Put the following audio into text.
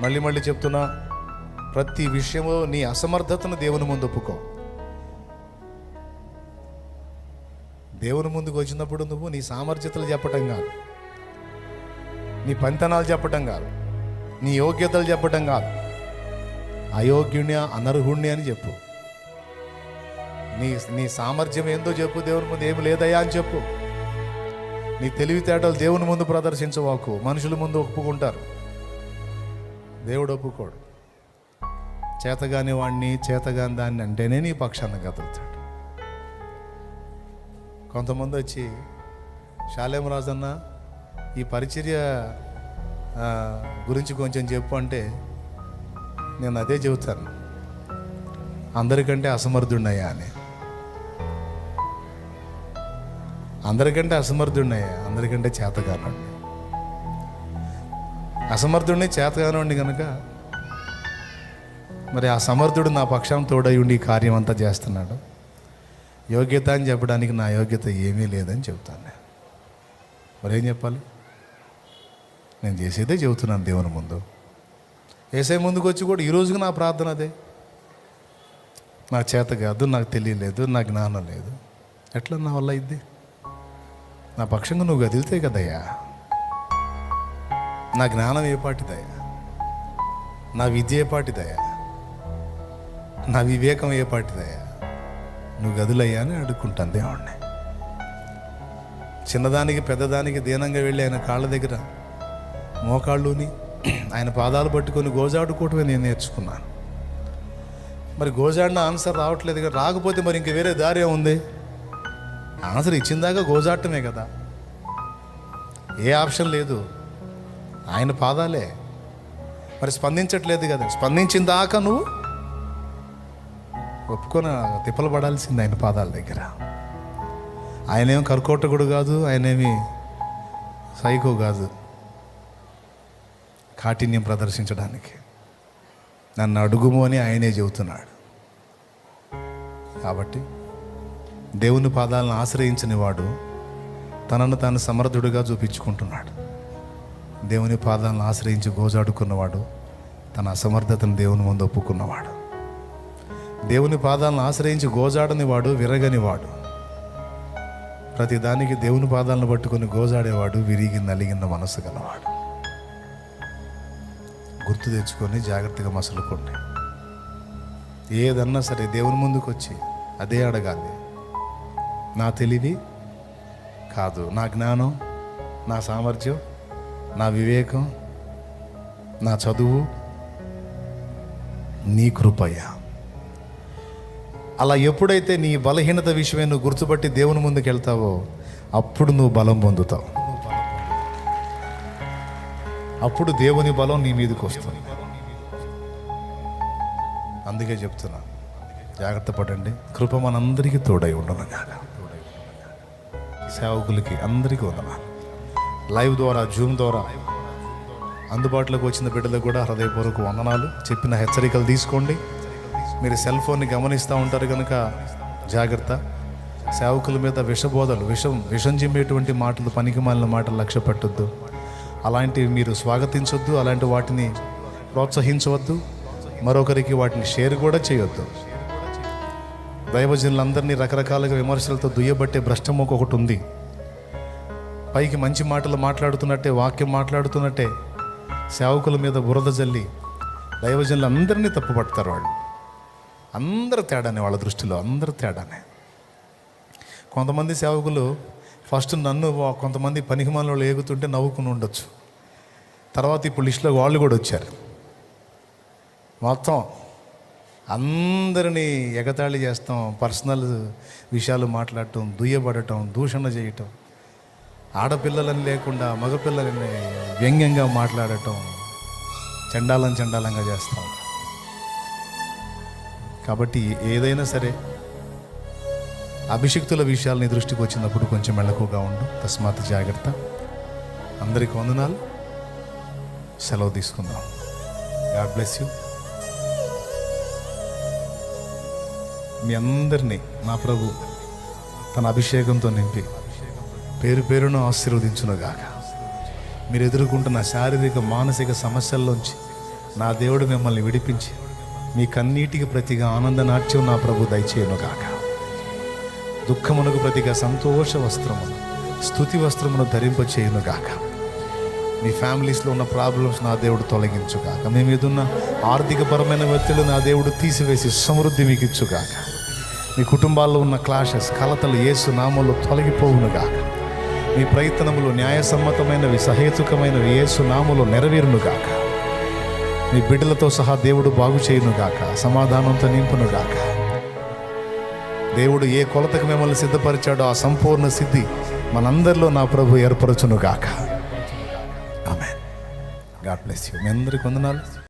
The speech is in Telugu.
మళ్ళీ మళ్ళీ చెప్తున్నా ప్రతి విషయము నీ అసమర్థతను దేవుని ముందు ఒప్పుకో. దేవుని ముందుకు వచ్చినప్పుడు నువ్వు నీ సామర్థ్యతలు చెప్పటం కాదు. నీ పంతనాలు చెప్పటం కాదు. నీ యోగ్యతలు చెప్పటం కాదు. అయోగ్యుణ్ణి అనర్హుణ్ణి అని చెప్పు. నీ నీ సామర్థ్యం ఏందో చెప్పు దేవుని ముందు ఏమి లేదయ్యా అని చెప్పు. నీ తెలివితేటలు దేవుని ముందు ప్రదర్శించవాకు మనుషుల ముందు ఒప్పుకుంటారు. దేవుడు ఒప్పుకోడు. చేతగాని వాడిని చేతగాని దాన్ని అంటేనే నీ పక్షాన్ని కదులుతాడు. కొంతమంది వచ్చి శాలేం రాజన్న ఈ పరిచర్య గురించి కొంచెం చెప్పు అంటే నేను అదే చెబుతాను. అందరికంటే అసమర్థున్నయ్యా అని. అందరికంటే అసమర్థున్నయ్యా అందరికంటే చేతగానండి అసమర్థుడిని చేతగానండి కనుక మరి ఆ సమర్థుడు నా పక్షం తోడై ఉండి కార్యం అంతా చేస్తున్నాడు. యోగ్యత అని చెప్పడానికి నా యోగ్యత ఏమీ లేదని చెబుతాను నేను. మరి ఏం చెప్పాలి? నేను చేసేదే చెబుతున్నాను దేవుని ముందు. వేసే ముందుకు వచ్చి కూడా ఈరోజుకి నా ప్రార్థన అదే. నాకు చేత కాదు నాకు తెలియలేదు నా జ్ఞానం లేదు. ఎట్లా నా వల్ల ఇద్ది నా పక్షంగా నువ్వు కదిలితే కదయ్యా? నా జ్ఞానం ఏ పాటిదయ్యా నా విద్య ఏ పాటిదయ్యా నా వివేకం ఏ పాటిదయ్యా నువ్వు గదులయ్యా అని అడుక్కుంటాను దేవుణ్ణి. చిన్నదానికి పెద్దదానికి దీనంగా వెళ్ళి ఆయన కాళ్ళ దగ్గర మోకాళ్ళుని ఆయన పాదాలు పట్టుకొని గోజాడుకోవటమే నేను నేర్చుకున్నాను. మరి గోజాడిన ఆన్సర్ రావట్లేదు కదా రాకపోతే మరి ఇంక వేరే దారి ఉంది ఆన్సర్ ఇచ్చిందాకా గోజాడటమే కదా. ఏ ఆప్షన్ లేదు. ఆయన పాదాలే. మరి స్పందించట్లేదు కదా. స్పందించిన దాకా నువ్వు ఒప్పుకొని తిప్పలు పడాల్సింది ఆయన పాదాల దగ్గర. ఆయనేం కర్కోటకుడు కాదు ఆయనేమి సైకో కాదు. కాఠిన్యం ప్రదర్శించడానికి. నన్ను అడుగుము అని ఆయనే చెబుతున్నాడు. కాబట్టి దేవుని పాదాలను ఆశ్రయించని వాడు తనను తాను సమర్థుడిగా చూపించుకుంటున్నాడు. దేవుని పాదాలను ఆశ్రయించి గోజాడుకున్నవాడు తన అసమర్థతను దేవుని ముందు ఒప్పుకున్నవాడు. దేవుని పాదాలను ఆశ్రయించి గోజాడని వాడు విరగని ప్రతి దానికి దేవుని పాదాలను పట్టుకొని గోజాడేవాడు విరిగి నలిగిన మనసు గలవాడు. గుర్తు తెచ్చుకొని జాగ్రత్తగా మసలుకోండి. ఏదన్నా సరే దేవుని ముందుకు వచ్చి అదే అడగాలి. నా తెలివి కాదు నా జ్ఞానం నా సామర్థ్యం నా వివేకం నా చదువు నీ కృపయ అలా ఎప్పుడైతే నీ బలహీనత విషయమే నువ్వు గుర్తుపట్టి దేవుని ముందుకు వెళ్తావో అప్పుడు నువ్వు బలం పొందుతావు. అప్పుడు దేవుని బలం నీ మీదకి వస్తుంది. అందుకే చెప్తున్నా జాగ్రత్త పడండి. కృప మనందరికీ తోడై ఉండను సేవకులకి అందరికీ ఉండను లైవ్ ద్వారా జూమ్ ద్వారా అందుబాటులోకి వచ్చిన బిడ్డలకు కూడా హృదయపూర్వక వందనాలు. చెప్పిన హెచ్చరికలు తీసుకోండి. మీరు సెల్ ఫోన్ని గమనిస్తూ ఉంటారు కనుక జాగ్రత్త. సేవకుల మీద విషబోధలు విషం విషం చిమ్మేటువంటి మాటలు పనికిమాలిన మాటలు లక్ష్య పెట్టొద్దు. అలాంటివి మీరు స్వాగతించొద్దు. అలాంటి వాటిని ప్రోత్సహించవద్దు. మరొకరికి వాటిని షేర్ కూడా చేయొద్దు. దైవజనులందరినీ రకరకాలుగా విమర్శలతో దుయ్యబట్టే భ్రష్టం ఒకటి ఉంది. పైకి మంచి మాటలు మాట్లాడుతున్నట్టే వాక్యం మాట్లాడుతున్నట్టే సేవకుల మీద బురద జల్లి దైవజనులు అందరినీ తప్పుపడతారు వాళ్ళు. అందరు తేడానే వాళ్ళ దృష్టిలో అందరు తేడానే. కొంతమంది సేవకులు ఫస్ట్ నన్ను కొంతమంది కొంతమంది పనికిమాలలో ఏగుతుంటే నవ్వుకుని ఉండొచ్చు. తర్వాత ఇప్పుడు లిస్టులో వాళ్ళు కూడా వచ్చారు. మొత్తం అందరినీ ఎగతాళి చేస్తాం పర్సనల్ విషయాలు మాట్లాడటం దుయ్యబడటం దూషణ చేయటం. ఆడపిల్లలని లేకుండా మగపిల్లలని వ్యంగ్యంగా మాట్లాడటం చండాలం చండాలంగా చేస్తాం. కాబట్టి ఏదైనా సరే అభిషిక్తుల విషయాలు నీ దృష్టికి వచ్చినప్పుడు కొంచెం మెళకుగా ఉండు. తస్మాత్ జాగ్రత్త. అందరికి వందనాలు. సెలవు తీసుకుందాం. God bless you. మీ అందరినీ మా ప్రభు తన అభిషేకంతో నింపి పేరు పేరును ఆశీర్వదించునుగాక. మీరు ఎదుర్కొంటున్న శారీరక మానసిక సమస్యల్లోంచి నా దేవుడు మిమ్మల్ని విడిపించి మీ కన్నీటికి ప్రతిగా ఆనంద నాట్యం నా ప్రభు దయచేయనుగాక. దుఃఖమునకు ప్రతిగా సంతోష వస్త్రమును స్థుతి వస్త్రమును ధరింప చేయునుగాక మీ ఫ్యామిలీస్లో ఉన్న ప్రాబ్లమ్స్ నా దేవుడు తొలగించుగాక. మీ మీద ఉన్న ఆర్థికపరమైన వ్యక్తులు నా దేవుడు తీసివేసి సమృద్ధి మీకు ఇచ్చుగాక మీ కుటుంబాల్లో ఉన్న క్లాషెస్ కలతలు ఏసు నామంలో తొలగిపోవునుగాక. మీ ప్రయత్నములు న్యాయసమ్మతమైనవి సహేతుకమైనవి ఏసు నామంలో నెరవేరునుగాక. మీ బిడ్డలతో సహా దేవుడు బాగు చేయునుగాక సమాధానంతో నింపునుగాక. దేవుడు ఏ కొలతకు మిమ్మల్ని సిద్ధపరిచాడో ఆ సంపూర్ణ సిద్ధి మనందరిలో నా ప్రభు ఏర్పరచునుగాక. ఆమె గాడ్ బ్లెస్ యూ. మీ అందరికి వందనాలు.